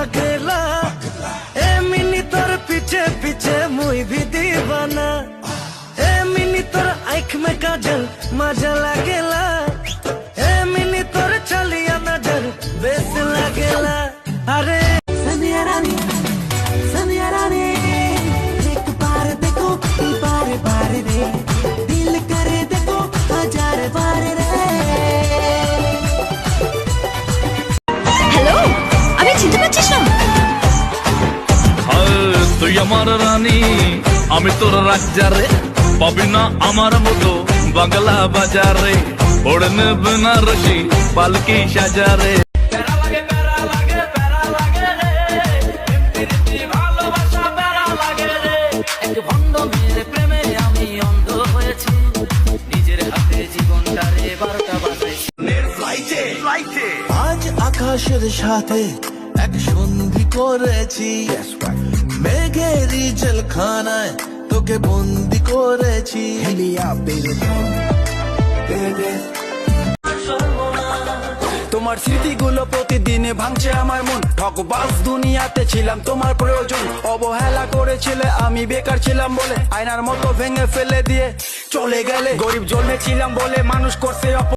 পাগলা। এমনি তোর পিছে পিছে মুই ভি দিবানা। এমনি তোর আঁখ মে কাজল মজা লাগেলা। এমনি তোর চলিয়া নজর বেশ লাগেলা। আরে সানিয়া রানী সানিয়া রানী দেখ পারে দেখো পারে পারে রে তুই আমার রানী আমি তোর রাজ্জারে। পাবি না আমার মতো বাংলা বাজারে। পালকি সাজারে। হয়েছি। নিজের হাতে জীবনটারে বারোটা আজ আকাশের সাথে এক সন্ধি করেছি। মেঘেরই জলখানায় তোকে বন্দি করেছি। তোমার স্মৃতিগুলো প্রতিদিনে ভাঙছে আমার মন। ঠকবাস দুনিয়াতে ছিলাম তোমার প্রয়োজন। অবহেলা করেছিলে আমি বেকার ছিলাম বলে। আয়নার মতো ভেঙে ফেলে দিয়ে চলে গেলে। গরিব জন্মেছিলাম বলে মানুষ করছে অপ